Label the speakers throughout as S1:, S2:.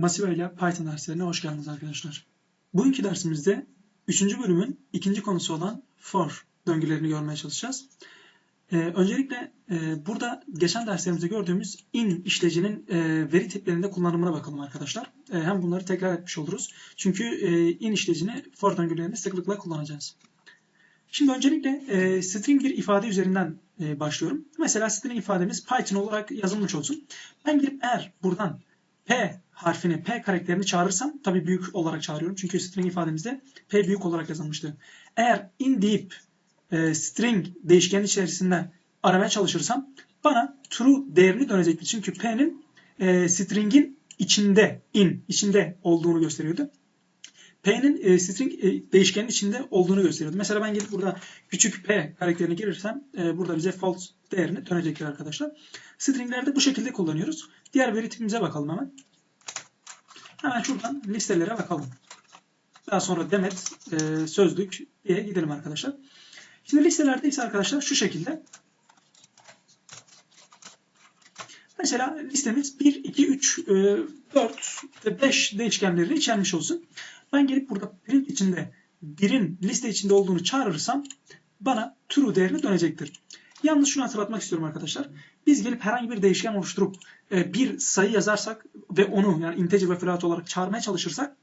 S1: Masiva ile Python derslerine hoş geldiniz arkadaşlar. Bugünkü dersimizde 3. bölümün ikinci konusu olan for döngülerini görmeye çalışacağız. Ee, öncelikle e, burada geçen derslerimizde gördüğümüz in işleyicinin e, veri tiplerinde kullanımına bakalım arkadaşlar. E, hem bunları tekrar etmiş oluruz. Çünkü e, in işleyicini for döngülerinde sıklıkla kullanacağız. Şimdi öncelikle e, string bir ifade üzerinden e, başlıyorum. Mesela string ifademiz Python olarak yazılmış olsun. Ben girip eğer buradan P harfini, P karakterini çağırırsam tabii büyük olarak çağırıyorum. Çünkü string ifademizde P büyük olarak yazılmıştı. Eğer in deyip e, string değişkenin içerisinde aramaya çalışırsam bana true değerini dönecektir. Çünkü P'nin e, string'in içinde, in, içinde olduğunu gösteriyordu. P'nin e, string e, değişkenin içinde olduğunu gösteriyordu. Mesela ben gelip burada küçük p karakterini girirsem e, burada bize false değerini dönecektir arkadaşlar. Stringlerde bu şekilde kullanıyoruz. Diğer veri tipimize bakalım hemen. Hemen şuradan listelere bakalım. Daha sonra demet, e, sözlük diye gidelim arkadaşlar. Şimdi listelerde ise arkadaşlar şu şekilde. Mesela listemiz 1, 2, 3, 4 ve 5 değişkenleri içermiş olsun. Ben gelip burada print içinde birin liste içinde olduğunu çağırırsam bana true değerini dönecektir. Yalnız şunu hatırlatmak istiyorum arkadaşlar. Biz gelip herhangi bir değişken oluşturup e, bir sayı yazarsak ve onu yani integer ve float olarak çağırmaya çalışırsak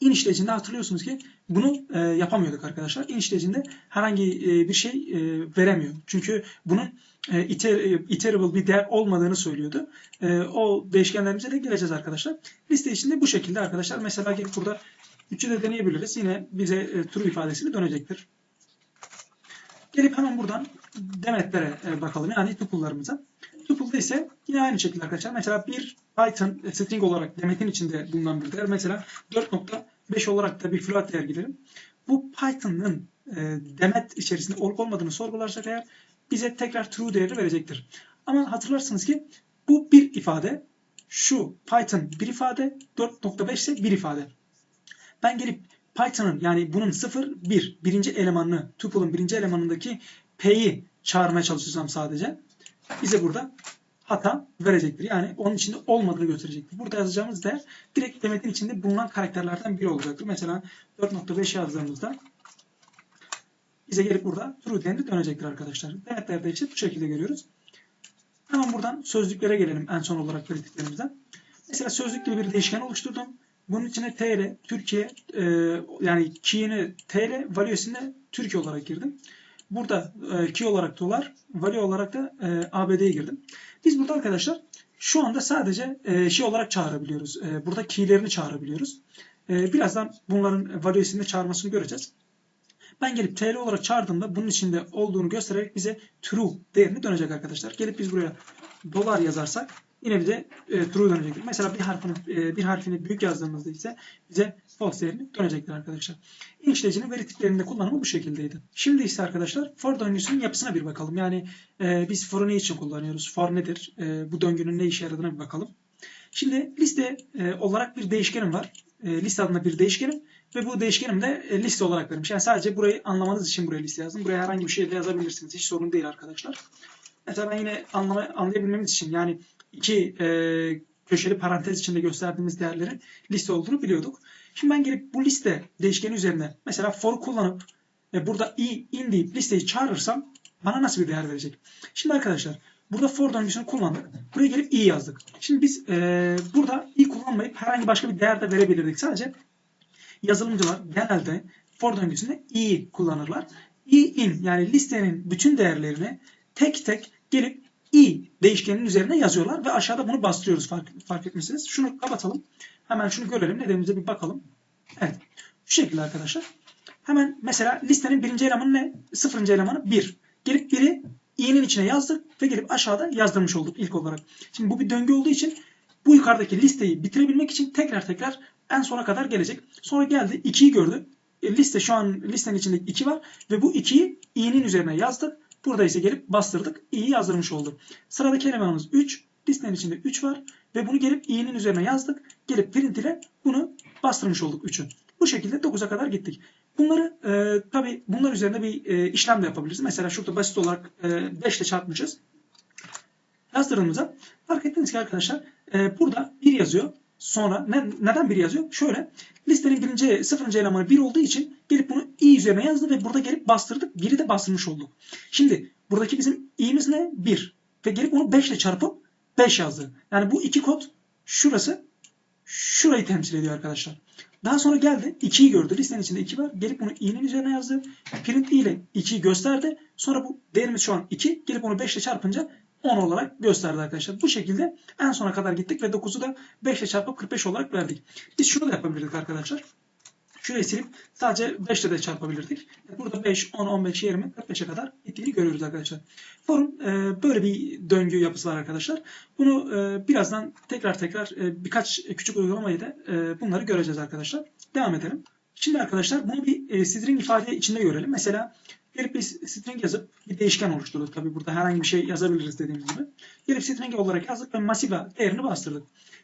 S1: in işleyicinde hatırlıyorsunuz ki bunu e, yapamıyorduk arkadaşlar. In işleyicinde herhangi e, bir şey veremiyor. Çünkü bunun iter, iterable bir değer olmadığını söylüyordu. O değişkenlerimize de geleceğiz arkadaşlar. Liste içinde bu şekilde arkadaşlar. Mesela gelip burada 3'ü de deneyebiliriz. Yine bize e, true ifadesini dönecektir. Gelip hemen buradan demetlere e, bakalım. Yani tuple'larımıza. Tuple'da ise yine aynı şekilde arkadaşlar. Mesela bir Python string olarak demetin içinde bulunan bir değer. Mesela 4.5 olarak da bir float değer girelim. Bu Python'ın e, demet içerisinde olup olmadığını sorgularsak eğer bize tekrar true değeri verecektir. Ama hatırlarsınız ki bu bir ifade. Şu Python bir ifade. 4.5 ise bir ifade. Ben gelip Python'ın yani bunun 0, 1, birinci elemanını, tuple'ın birinci elemanındaki P'yi çağırmaya çalışırsam sadece bize burada hata verecektir. Yani onun içinde olmadığını gösterecektir. Burada yazacağımız değer direkt demetin içinde bulunan karakterlerden biri olacaktır. Mesela 4.5 yazdığımızda bize gelip burada true değerini dönecektir arkadaşlar. Demetlerde işte bu şekilde görüyoruz. Hemen buradan sözlüklere gelelim en son olarak verdiklerimizden. Mesela sözlük gibi bir değişken oluşturdum. Bunun içine TL, Türkiye e, yani key'ini TL, value'sine Türkiye olarak girdim. Burada e, key olarak dolar, value olarak da e, ABD'ye girdim. Biz burada arkadaşlar şu anda sadece e, şey olarak çağırabiliyoruz. E, burada key'lerini çağırabiliyoruz. E, birazdan bunların value'sini çağırmasını göreceğiz. Ben gelip TL olarak çağırdığımda bunun içinde olduğunu göstererek bize true değerini dönecek arkadaşlar. Gelip biz buraya dolar yazarsak yine bize e, true dönecektir. Mesela bir harfini e, bir harfini büyük yazdığımızda ise bize false değerini dönecektir arkadaşlar. In işleyicinin veri tiplerinde kullanımı bu şekildeydi. Şimdi ise arkadaşlar for döngüsünün yapısına bir bakalım. Yani e, biz for'u ne için kullanıyoruz? For nedir? E, bu döngünün ne işe yaradığına bir bakalım. Şimdi liste e, olarak bir değişkenim var. E, liste adında bir değişkenim ve bu değişkenim de e, liste olarak verilmiş. Yani sadece burayı anlamanız için buraya liste yazdım. Buraya herhangi bir şey de yazabilirsiniz. Hiç sorun değil arkadaşlar. Mesela ben yine anlama, anlayabilmemiz için yani iki e, köşeli parantez içinde gösterdiğimiz değerlerin liste olduğunu biliyorduk. Şimdi ben gelip bu liste değişkeni üzerine mesela for kullanıp e, burada i in deyip listeyi çağırırsam bana nasıl bir değer verecek? Şimdi arkadaşlar burada for döngüsünü kullandık. Buraya gelip i yazdık. Şimdi biz e, burada i kullanmayıp herhangi başka bir değer de verebilirdik. Sadece yazılımcılar genelde for döngüsünde i kullanırlar. i in yani listenin bütün değerlerini tek tek gelip i değişkeninin üzerine yazıyorlar ve aşağıda bunu bastırıyoruz fark, fark etmişsiniz. Şunu kapatalım. Hemen şunu görelim. Nedenimize bir bakalım. Evet. Şu şekilde arkadaşlar. Hemen mesela listenin birinci elemanı ne? Sıfırıncı elemanı 1. Gelip biri i'nin içine yazdık ve gelip aşağıda yazdırmış olduk ilk olarak. Şimdi bu bir döngü olduğu için bu yukarıdaki listeyi bitirebilmek için tekrar tekrar en sona kadar gelecek. Sonra geldi 2'yi gördü. E, liste şu an listenin içinde 2 var ve bu 2'yi i'nin üzerine yazdık. Burada ise gelip bastırdık. i'yi yazdırmış olduk. Sıradaki elemanımız 3. Listenin içinde 3 var. Ve bunu gelip i'nin üzerine yazdık. Gelip print ile bunu bastırmış olduk 3'ü. Bu şekilde 9'a kadar gittik. Bunları e, tabi bunlar üzerine bir e, işlem de yapabiliriz. Mesela şurada basit olarak e, 5 ile çarpmışız. Yazdırdığımızda fark ettiniz ki arkadaşlar e, burada 1 yazıyor. Sonra ne, neden 1 yazıyor? Şöyle listenin birinci sıfırıncı elemanı 1 olduğu için gelip bunu i üzerine yazdı ve burada gelip bastırdık. 1'i de bastırmış olduk. Şimdi buradaki bizim i'miz ne? 1. Ve gelip onu 5 ile çarpıp 5 yazdı. Yani bu iki kod şurası şurayı temsil ediyor arkadaşlar. Daha sonra geldi 2'yi gördü. Listenin içinde 2 var. Gelip bunu i'nin üzerine yazdı. Print i ile 2'yi gösterdi. Sonra bu değerimiz şu an 2. Gelip onu 5 ile çarpınca 10 olarak gösterdi arkadaşlar. Bu şekilde en sona kadar gittik ve 9'u da 5 ile çarpıp 45 olarak verdik. Biz şunu da yapabilirdik arkadaşlar. Şurayı silip sadece 5 ile de çarpabilirdik. Burada 5, 10, 15, 20, 45'e kadar gittiğini görüyoruz arkadaşlar. Forun e, böyle bir döngü yapısı var arkadaşlar. Bunu e, birazdan tekrar tekrar e, birkaç küçük uygulamayı da e, bunları göreceğiz arkadaşlar. Devam edelim. Şimdi arkadaşlar bunu bir e, string ifade içinde görelim. Mesela gelip bir string yazıp bir değişken oluşturduk. Tabi burada herhangi bir şey yazabiliriz dediğimiz gibi. Gelip string olarak yazdık ve masiva değerini bastırdık.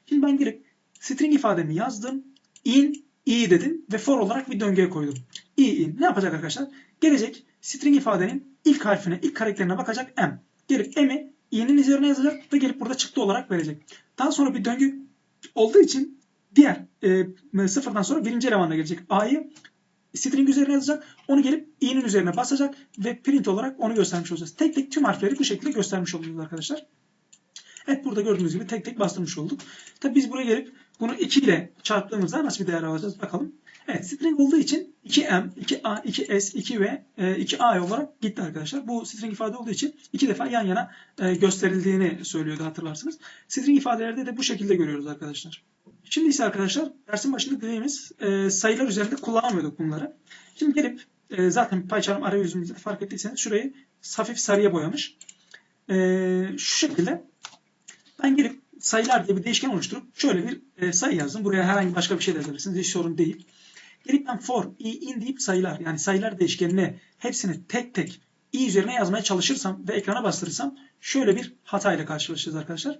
S1: Şimdi ben gelip string ifademi yazdım. in i dedim ve for olarak bir döngüye koydum. i in. Ne yapacak arkadaşlar? Gelecek string ifadenin ilk harfine, ilk karakterine bakacak m. Gelip m'i i'nin üzerine yazacak ve gelip burada çıktı olarak verecek. Daha sonra bir döngü olduğu için diğer e, sıfırdan sonra birinci elemanla gelecek. a'yı string üzerine yazacak. Onu gelip i'nin üzerine basacak ve print olarak onu göstermiş olacağız. Tek tek tüm harfleri bu şekilde göstermiş olacağız arkadaşlar. Evet burada gördüğünüz gibi tek tek bastırmış olduk. Tabi biz buraya gelip bunu 2 ile çarptığımızda nasıl bir değer alacağız bakalım. Evet string olduğu için 2m, 2a, 2s, 2v, 2a olarak gitti arkadaşlar. Bu string ifade olduğu için iki defa yan yana e, gösterildiğini söylüyordu hatırlarsınız. String ifadelerde de bu şekilde görüyoruz arkadaşlar. Şimdi ise arkadaşlar dersin başında dediğimiz e, sayılar üzerinde kullanamıyorduk bunları. Şimdi gelip e, zaten PyCharm arayüzümüzde fark ettiyseniz şurayı hafif sarıya boyamış. Şu şekilde ben gelip sayılar diye bir değişken oluşturup şöyle bir sayı yazdım. Buraya herhangi başka bir şey de yazabilirsiniz. Hiç sorun değil. Gelip ben for, i, in deyip sayılar yani sayılar değişkenine hepsini tek tek i üzerine yazmaya çalışırsam ve ekrana bastırırsam şöyle bir hata ile karşılaşacağız arkadaşlar.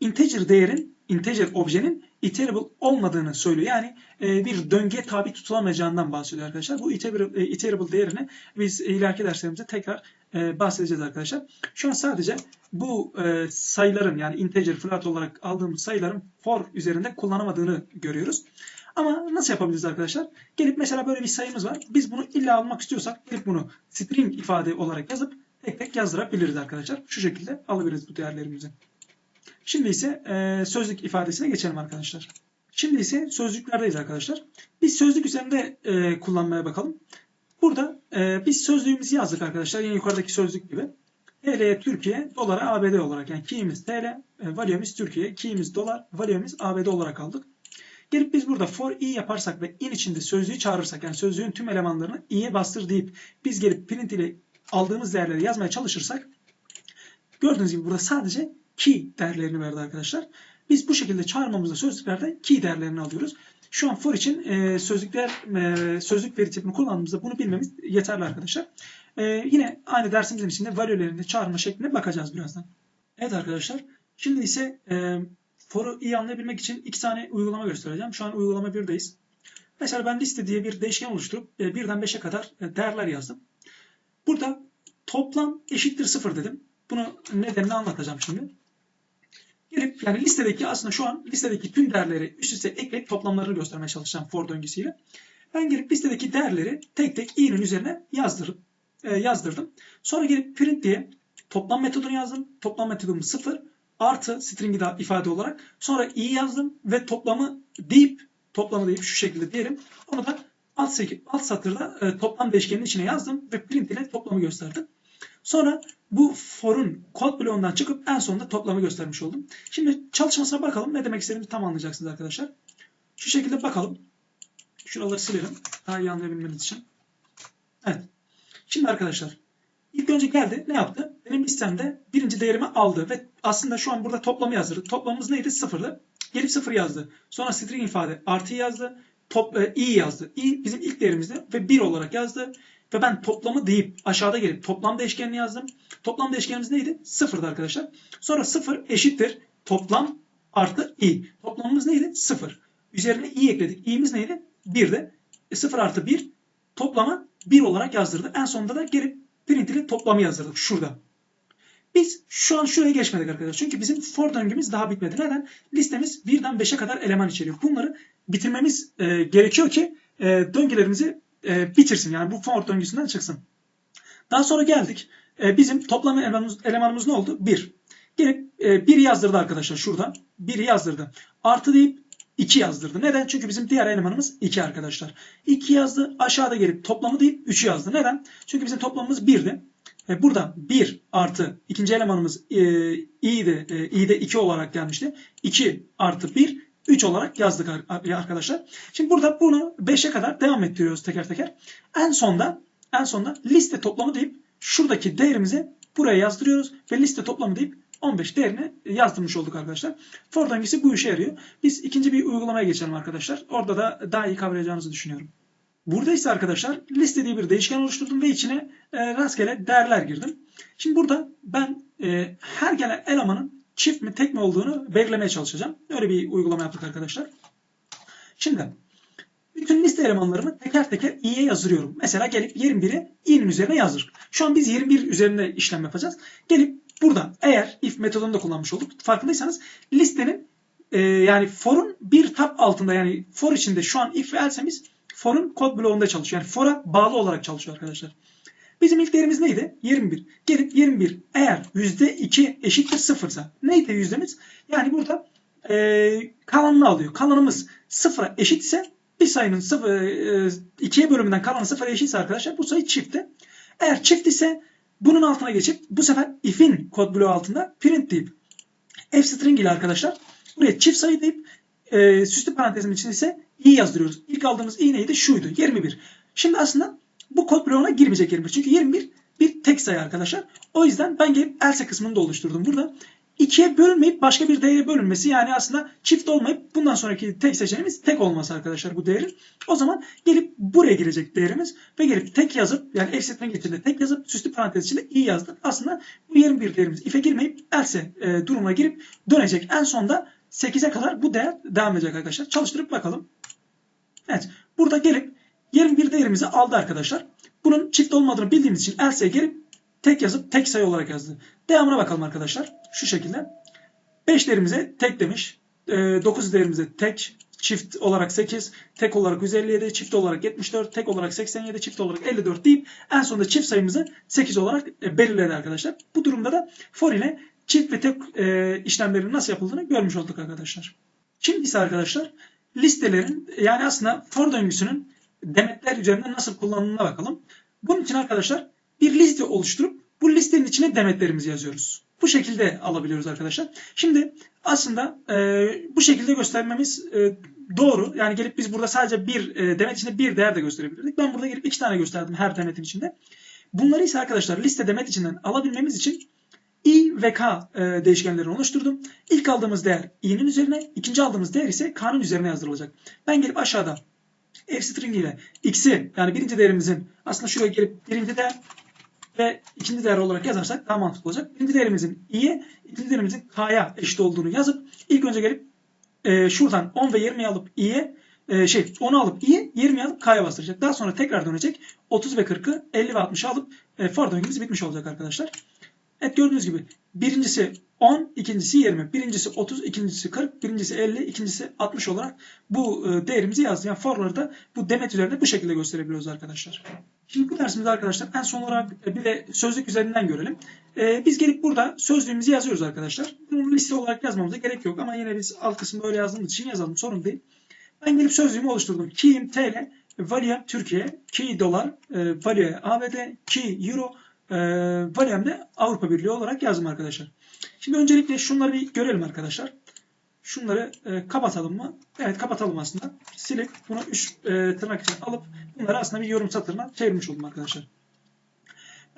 S1: Integer değerin, integer objenin iterable olmadığını söylüyor. Yani e, bir döngüye tabi tutulamayacağından bahsediyor arkadaşlar. Bu iterable, e, iterable değerini biz ileriki derslerimizde tekrar e, bahsedeceğiz arkadaşlar. Şu an sadece bu e, sayıların yani integer, float olarak aldığımız sayıların for üzerinde kullanamadığını görüyoruz. Ama nasıl yapabiliriz arkadaşlar? Gelip mesela böyle bir sayımız var. Biz bunu illa almak istiyorsak gelip bunu string ifade olarak yazıp tek tek yazdırabiliriz arkadaşlar. Şu şekilde alabiliriz bu değerlerimizi. Şimdi ise e, sözlük ifadesine geçelim arkadaşlar. Şimdi ise sözlüklerdeyiz arkadaşlar. Biz sözlük üzerinde e, kullanmaya bakalım. Burada e, biz sözlüğümüzü yazdık arkadaşlar. Yine yukarıdaki sözlük gibi. TL'ye Türkiye, dolara ABD olarak. Yani key'imiz TL, e, value'miz Türkiye, key'imiz dolar, value'miz ABD olarak aldık. Gelip biz burada for i yaparsak ve in içinde sözlüğü çağırırsak yani sözlüğün tüm elemanlarını i'ye bastır deyip biz gelip print ile aldığımız değerleri yazmaya çalışırsak gördüğünüz gibi burada sadece key değerlerini verdi arkadaşlar. Biz bu şekilde çağırmamızda sözlüklerde key değerlerini alıyoruz. Şu an for için e, sözlükler e, sözlük veri tipini kullandığımızda bunu bilmemiz yeterli arkadaşlar. E, yine aynı dersimizin içinde value'lerini çağırma şekline bakacağız birazdan. Evet arkadaşlar. Şimdi ise e, for'u iyi anlayabilmek için iki tane uygulama göstereceğim. Şu an uygulama 1'deyiz. Mesela ben liste diye bir değişken oluşturup e, 1'den 5'e kadar e, değerler yazdım. Burada toplam eşittir 0 dedim. Bunu nedenini anlatacağım şimdi. Gelip yani listedeki aslında şu an listedeki tüm değerleri üst üste ekleyip toplamlarını göstermeye çalışacağım for döngüsüyle. Ben gelip listedeki değerleri tek tek i'nin üzerine yazdırıp e, yazdırdım. Sonra gelip print diye toplam metodunu yazdım. Toplam metodum 0 artı string'i de ifade olarak. Sonra i yazdım ve toplamı deyip toplamı deyip şu şekilde diyelim. Onu da alt, alt satırda e, toplam değişkenin içine yazdım ve print ile toplamı gösterdim. Sonra bu for'un kod bloğundan çıkıp en sonunda toplamı göstermiş oldum. Şimdi çalışmasına bakalım. Ne demek istediğimi tam anlayacaksınız arkadaşlar. Şu şekilde bakalım. Şuraları silelim. Daha iyi anlayabilmeniz için. Evet. Şimdi arkadaşlar ilk önce geldi ne yaptı? Benim listemde birinci değerimi aldı ve aslında şu an burada toplamı yazdırdı. Toplamımız neydi? Sıfırdı. Gelip sıfır yazdı. Sonra string ifade artı yazdı. Top, e, i yazdı. i bizim ilk değerimizdi ve 1 olarak yazdı. Ve ben toplamı deyip aşağıda gelip toplam değişkenini yazdım. Toplam değişkenimiz neydi? Sıfırdı arkadaşlar. Sonra sıfır eşittir toplam artı i. Toplamımız neydi? Sıfır. Üzerine i ekledik. i'miz neydi? 1'de. E, 0 artı 1 toplamı 1 olarak yazdırdı. En sonunda da gelip print ile toplamı yazdırdık. Şurada. Biz şu an şuraya geçmedik arkadaşlar. Çünkü bizim for döngümüz daha bitmedi. Neden? Listemiz 1'den 5'e kadar eleman içeriyor. Bunları bitirmemiz e, gerekiyor ki e, döngülerimizi e, bitirsin. Yani bu for döngüsünden çıksın. Daha sonra geldik. E, bizim toplam elemanımız, elemanımız ne oldu? 1. Gelip e, 1'i yazdırdı arkadaşlar şurada. 1'i yazdırdı. Artı deyip 2 yazdırdı. Neden? Çünkü bizim diğer elemanımız 2 arkadaşlar. 2 yazdı. Aşağıda gelip toplamı deyip 3'ü yazdı. Neden? Çünkü bizim toplamımız 1'di. E, burada 1 artı ikinci elemanımız e, i'di. E, i'de 2 olarak gelmişti. 2 artı 1 3 olarak yazdık ar- arkadaşlar. Şimdi burada bunu 5'e kadar devam ettiriyoruz teker teker. En sonda en sonda liste toplamı deyip şuradaki değerimizi buraya yazdırıyoruz ve liste toplamı deyip 15 değerini yazdırmış olduk arkadaşlar. For döngüsü bu işe yarıyor. Biz ikinci bir uygulamaya geçelim arkadaşlar. Orada da daha iyi kavrayacağınızı düşünüyorum. Burada ise arkadaşlar liste diye bir değişken oluşturdum ve içine e, rastgele değerler girdim. Şimdi burada ben e, her gelen elemanın çift mi tek mi olduğunu belirlemeye çalışacağım. Öyle bir uygulama yaptık arkadaşlar. Şimdi bütün liste elemanlarımı teker teker i'ye yazdırıyorum. Mesela gelip 21'i i'nin üzerine yazdır. Şu an biz 21 üzerinde işlem yapacağız. Gelip burada eğer if metodunu da kullanmış olduk. Farkındaysanız listenin e, yani for'un bir tab altında yani for içinde şu an if ve else'miz for'un kod bloğunda çalışıyor. Yani for'a bağlı olarak çalışıyor arkadaşlar. Bizim ilk değerimiz neydi? 21. Gelip 21 eğer %2 eşittir 0 ise neydi yüzdemiz? Yani burada e, kalanını alıyor. Kalanımız 0'a eşitse bir sayının 0, e, 2'ye bölümünden kalanı 0'a eşitse arkadaşlar bu sayı çiftti. Eğer çift ise bunun altına geçip bu sefer if'in kod bloğu altında print deyip f string ile arkadaşlar buraya çift sayı deyip e, süslü parantezin içinde ise i yazdırıyoruz. İlk aldığımız i neydi? Şuydu. 21. Şimdi aslında bu kod bloğuna girmeyecek 21. Çünkü 21 bir tek sayı arkadaşlar. O yüzden ben gelip else kısmını da oluşturdum. Burada ikiye bölünmeyip başka bir değere bölünmesi yani aslında çift olmayıp bundan sonraki tek seçeneğimiz tek olması arkadaşlar bu değerin. O zaman gelip buraya girecek değerimiz ve gelip tek yazıp yani f string içinde tek yazıp süslü parantez içinde i yazdık. Aslında bu 21 değerimiz if'e girmeyip else e, durumuna girip dönecek. En sonda 8'e kadar bu değer devam edecek arkadaşlar. Çalıştırıp bakalım. Evet. Burada gelip 21 değerimizi aldı arkadaşlar. Bunun çift olmadığını bildiğimiz için else'ye gelip tek yazıp tek sayı olarak yazdı. Devamına bakalım arkadaşlar. Şu şekilde. 5 değerimize tek demiş. 9 değerimize tek. Çift olarak 8, tek olarak 157, çift olarak 74, tek olarak 87, çift olarak 54 deyip en sonunda çift sayımızı 8 olarak belirledi arkadaşlar. Bu durumda da for ile çift ve tek e, işlemlerin nasıl yapıldığını görmüş olduk arkadaşlar. Şimdi ise arkadaşlar listelerin yani aslında for döngüsünün demetler üzerinden nasıl kullanıldığına bakalım. Bunun için arkadaşlar bir liste oluşturup bu listenin içine demetlerimizi yazıyoruz. Bu şekilde alabiliyoruz arkadaşlar. Şimdi aslında e, bu şekilde göstermemiz e, doğru. Yani gelip biz burada sadece bir e, demet içinde bir değer de gösterebilirdik. Ben burada gelip iki tane gösterdim her demetin içinde. Bunları ise arkadaşlar liste demet içinden alabilmemiz için i ve k e, değişkenlerini oluşturdum. İlk aldığımız değer i'nin üzerine, ikinci aldığımız değer ise k'nın üzerine yazdırılacak. Ben gelip aşağıda f string ile x'i yani birinci değerimizin aslında şuraya gelip birinci değer ve ikinci değer olarak yazarsak daha mantıklı olacak. Birinci değerimizin i'ye, ikinci değerimizin k'ya eşit olduğunu yazıp ilk önce gelip e, şuradan 10 ve 20'yi alıp i'ye e, şey 10'u alıp i'ye 20'yi alıp k'ya bastıracak. Daha sonra tekrar dönecek. 30 ve 40'ı 50 ve 60'ı alıp e, for döngümüz bitmiş olacak arkadaşlar. Evet gördüğünüz gibi birincisi 10, ikincisi 20, birincisi 30, ikincisi 40, birincisi 50, ikincisi 60 olarak bu e, değerimizi yazdık. Yani for'ları da bu demet üzerinde bu şekilde gösterebiliyoruz arkadaşlar. Şimdi bu dersimizde arkadaşlar en son olarak e, bir de sözlük üzerinden görelim. Ee, biz gelip burada sözlüğümüzü yazıyoruz arkadaşlar. Bunu liste olarak yazmamıza gerek yok ama yine biz alt kısmında öyle yazdığımız için yazalım sorun değil. Ben gelip sözlüğümü oluşturdum. Key'im TL, value Türkiye, key dolar, e, ABD, key euro, e, de Avrupa Birliği olarak yazdım arkadaşlar. Şimdi öncelikle şunları bir görelim arkadaşlar. Şunları e, kapatalım mı? Evet kapatalım aslında. Silip bunu 3 e, tırnak için alıp bunları aslında bir yorum satırına çevirmiş oldum arkadaşlar.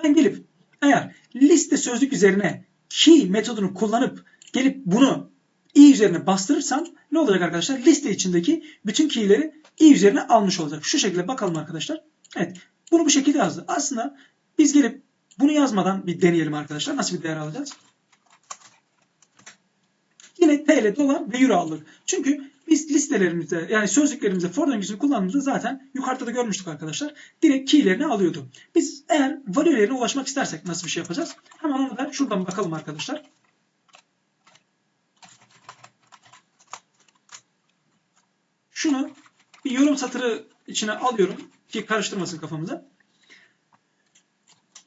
S1: Ben gelip eğer liste sözlük üzerine key metodunu kullanıp gelip bunu i üzerine bastırırsam ne olacak arkadaşlar? Liste içindeki bütün keyleri i üzerine almış olacak. Şu şekilde bakalım arkadaşlar. Evet. Bunu bu şekilde yazdı. Aslında biz gelip bunu yazmadan bir deneyelim arkadaşlar. Nasıl bir değer alacağız? Yine TL, dolar ve euro aldık. Çünkü biz listelerimizde yani sözlüklerimizde for döngüsünü kullandığımızda zaten yukarıda da görmüştük arkadaşlar. Direkt key'lerini alıyordu. Biz eğer valülerine ulaşmak istersek nasıl bir şey yapacağız? Hemen onu da şuradan bakalım arkadaşlar. Şunu bir yorum satırı içine alıyorum ki karıştırmasın kafamıza.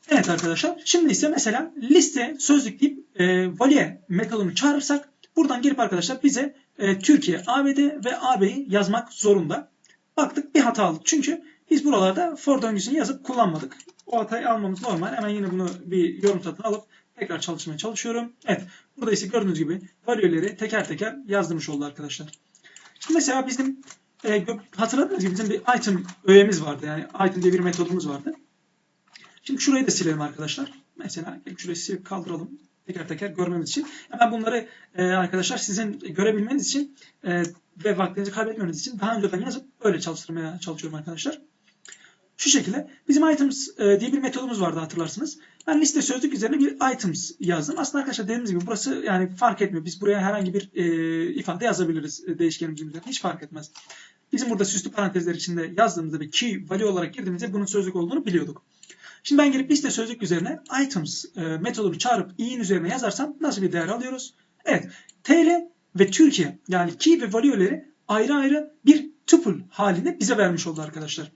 S1: Evet arkadaşlar. Şimdi ise mesela liste sözlük deyip e, value metodunu çağırırsak buradan gelip arkadaşlar bize e, Türkiye, ABD ve AB'yi yazmak zorunda. Baktık bir hata aldık. Çünkü biz buralarda for döngüsünü yazıp kullanmadık. O hatayı almamız normal. Hemen yine bunu bir yorum satın alıp tekrar çalışmaya çalışıyorum. Evet. Burada ise gördüğünüz gibi value'leri teker teker yazdırmış oldu arkadaşlar. Şimdi mesela bizim e, hatırladığınız gibi bizim bir item öğemiz vardı. Yani item diye bir metodumuz vardı. Şimdi şurayı da silelim arkadaşlar. Mesela şurayı silip kaldıralım. Teker teker görmemiz için. Ben bunları e, arkadaşlar sizin görebilmeniz için e, ve vaktinizi kaybetmemeniz için daha önceden yazıp öyle çalıştırmaya çalışıyorum arkadaşlar. Şu şekilde bizim items e, diye bir metodumuz vardı hatırlarsınız. Ben liste sözlük üzerine bir items yazdım. Aslında arkadaşlar dediğimiz gibi burası yani fark etmiyor. Biz buraya herhangi bir e, ifade yazabiliriz e, değişkenimizin üzerine. Hiç fark etmez. Bizim burada süslü parantezler içinde yazdığımızda bir key value olarak girdiğimizde bunun sözlük olduğunu biliyorduk. Şimdi ben gelip liste sözlük üzerine items e, metodunu çağırıp i'nin üzerine yazarsam nasıl bir değer alıyoruz? Evet. TL ve Türkiye yani key ve value'leri ayrı ayrı bir tuple halinde bize vermiş oldu arkadaşlar.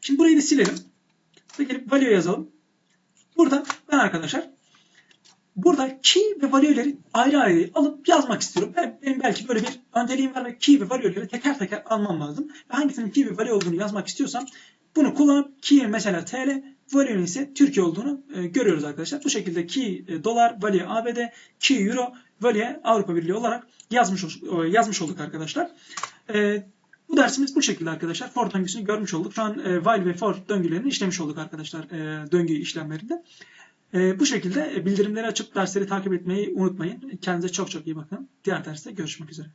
S1: Şimdi burayı da silelim. Ve gelip value yazalım. Burada ben arkadaşlar burada key ve value'leri ayrı ayrı alıp yazmak istiyorum. Ben, benim belki böyle bir önceliğim var ve key ve value'leri teker teker almam lazım. Ve hangisinin key ve value olduğunu yazmak istiyorsam bunu kullanıp key'in mesela TL, value'nin ise Türkiye olduğunu e, görüyoruz arkadaşlar. Bu şekilde key e, dolar, value ABD, key euro, value Avrupa Birliği olarak yazmış ol- yazmış olduk arkadaşlar. E, bu dersimiz bu şekilde arkadaşlar. For döngüsünü görmüş olduk. Şu an e, while ve for döngülerini işlemiş olduk arkadaşlar e, döngü işlemlerinde. E, bu şekilde bildirimleri açıp dersleri takip etmeyi unutmayın. Kendinize çok çok iyi bakın. Diğer derste görüşmek üzere.